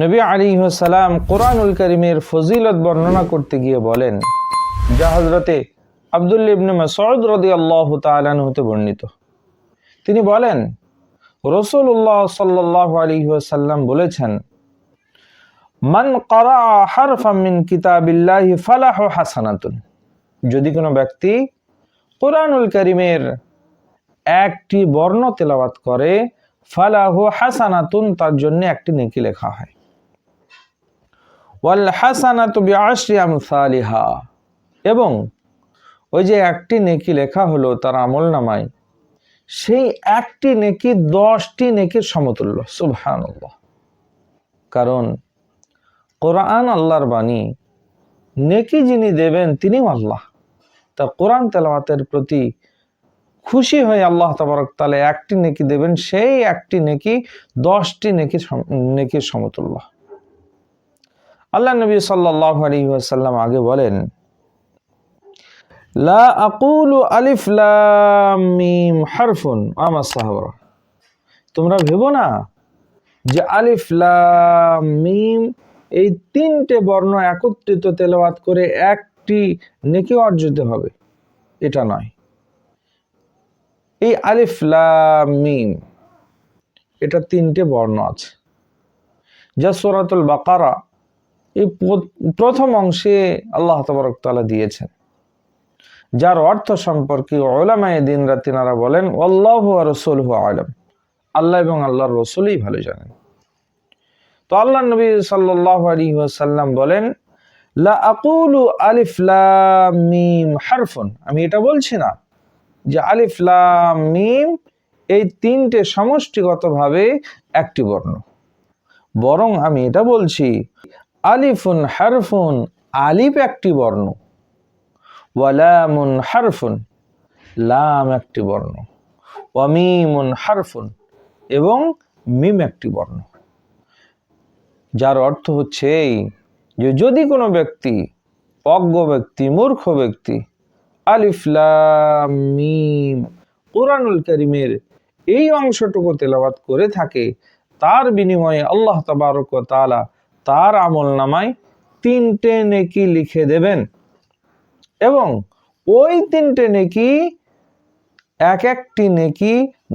নবী আলী সালাম কোরআনুল করিমের ফজিলত বর্ণনা করতে গিয়ে বলেন, যা হজরতে আবদুল্লা ইবনে মাসউদ রাদিয়াল্লাহু তাআলা হতে বর্ণিত। তিনি বলেন রসুল্লাহ সাল্লাহ আলী সাল্লাম বলেছেন, মান করা হারফাম মিন কিতাবিল্লাহি ফালাহ হাসানাতুন। যদি কোনো ব্যক্তি কোরআনুল করিমের একটি বর্ণ তেলাওয়াত করে, ফালাহু হাসানাতুন, তার জন্য একটি নেকি লেখা হয়। এবং ওই যে একটি নেকি লেখা হলো তার আমল নামায়, সেই একটি নেকি দশটি নেকির সমতুল্য, সুবহানাল্লাহ। কারণ কোরআন আল্লাহর বাণী, নেকি যিনি দেবেন তিনি আল্লাহ। তা কোরআন তেলাওয়াতের প্রতি খুশি হয়ে আল্লাহ তাবারক তালে একটি নেকি দেবেন, সেই একটি নেকি দশটি নেকি নেকির সমতুল্য। আল্লাহ নবী সাল্লাহ আলী ওয়াসাল্লাম আগে বলেন, লা আকুলু হারফুন আমার তোমরা ভেবো না যে আলিফ মিম, এই তিনটে বর্ণ একত্রিত তেলাওয়াত করে একটি নেকি অর্জিত হবে। এটা নয়। এই আলিফ মিম, এটা তিনটে বর্ণ আছে। যা সূরাতুল বাকারা এই প্র- প্রথম অংশে আল্লাহ তবরক তাআলা দিয়েছেন। যার অর্থ সম্পর্কে ওলামায়ে দিন তিনারা বলেন, আল্লাহ রসুল হু আলম। আল্লাহ এবং আল্লাহর রসুলই ভালো জানেন। তো আল্লাহ নবী সাল্লাহ সাল্লাম বলেন, লা মিম হারফুন। আমি এটা বলছি না যে আলিফ লাম মিম এই তিনটে সমষ্টিগতভাবে একটি বর্ণ। বরং আমি এটা বলছি আলিফুন হারফুন, আলিফ একটি বর্ণ। ওয়ালামুন হারফুন, লাম একটি বর্ণ। ওয়ামিমুন হারফুন এবং মিম একটি বর্ণ। যার অর্থ হচ্ছে এই যে যদি কোনো ব্যক্তি অজ্ঞ ব্যক্তি, মূর্খ ব্যক্তি, আলিফ, লাম, মিম, কোরআনুল করিমের এই অংশটুকু তেলাওয়াত করে থাকে, তার বিনিময়ে আল্লাহ তাবারক তাআলা তার আমল নামায় তিনটে নেকি লিখে দেবেন। এবং ওই তিনটে নেকি, এক একটি নেকি,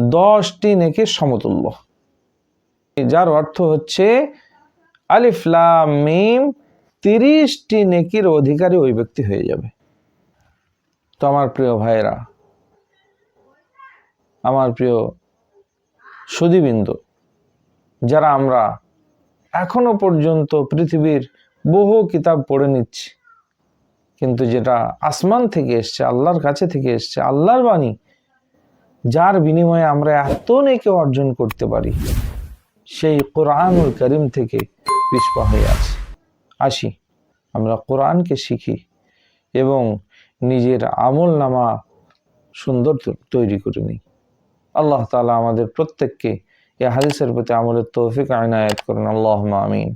দশটি নেকির সমতুল্য। যার অর্থ হচ্ছে আলিফ, লাম, মিম, তিরিশটি নেকির অধিকারী ওই ব্যক্তি হয়ে যাবে। তো আমার প্রিয় ভাইয়েরা, আমার প্রিয় সুদীবৃন্দ, যারা আমরা এখনও পর্যন্ত পৃথিবীর বহু কিতাব পড়ে নিচ্ছি। কিন্তু যেটা আসমান থেকে এসছে, আল্লাহর কাছে থেকে এসছে, আল্লাহর বাণী, যার বিনিময়ে আমরা এত নেকে অর্জন করতে পারি, সেই কোরআনুল করিম থেকে পিছপা হয়ে আছে। আসি, আমরা কোরআনকে শিখি এবং নিজের আমল নামা সুন্দর তৈরি করে নিই। আল্লাহ তালা আমাদের প্রত্যেককে এ হাদিসের প্রতি আমলের তৌফিক আয়নায়াত করুন। আল্লাহ আমিন।